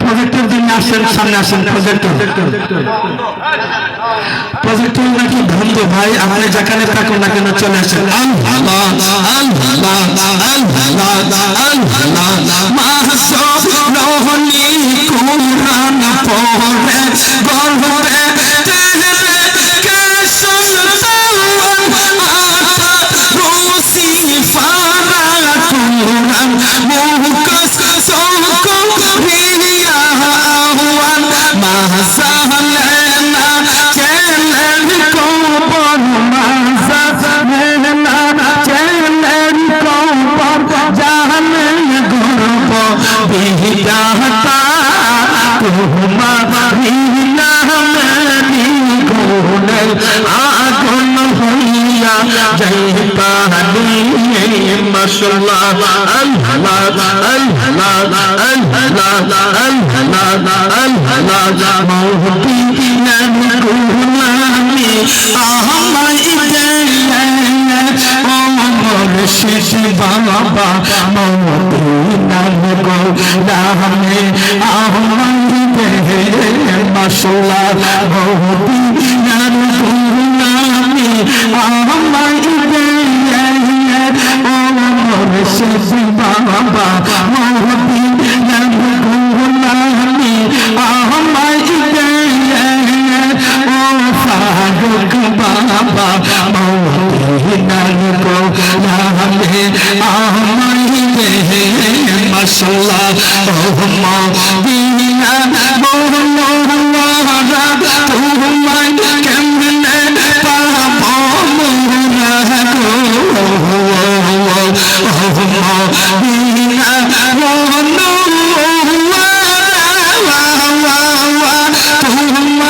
প্রজেক্টের জন্য আসেন, সামনে আসেন প্রজেক্টর প্রজেক্টর নাকি বন্ধ, ভাই? আপনি যেখানে থাকুন না কেন চলে আসেন। বিহিদাতা তুহমা রিনা মেনি গুনে আগুন হইয়া জয় পানি মাশাল্লাহ আল্লাহ আল্লাহ আল্লাহ আল্লাহ আল্লাহ মৌতি নাম গুলামি বাবা মৌতি নাম গুলামি মাশাল্লাহ মৌতি নাম গুলামি আহমাই দেয় ও মুর্শিদ বাবা মৌতি নাম গুলামি ও ফারুক বাবা মাসাল্লাহ হুম্মা বিনা হুম্মা হুম্মা হুম্মা কেমনে পাপ মুনা হুম্মা বিনা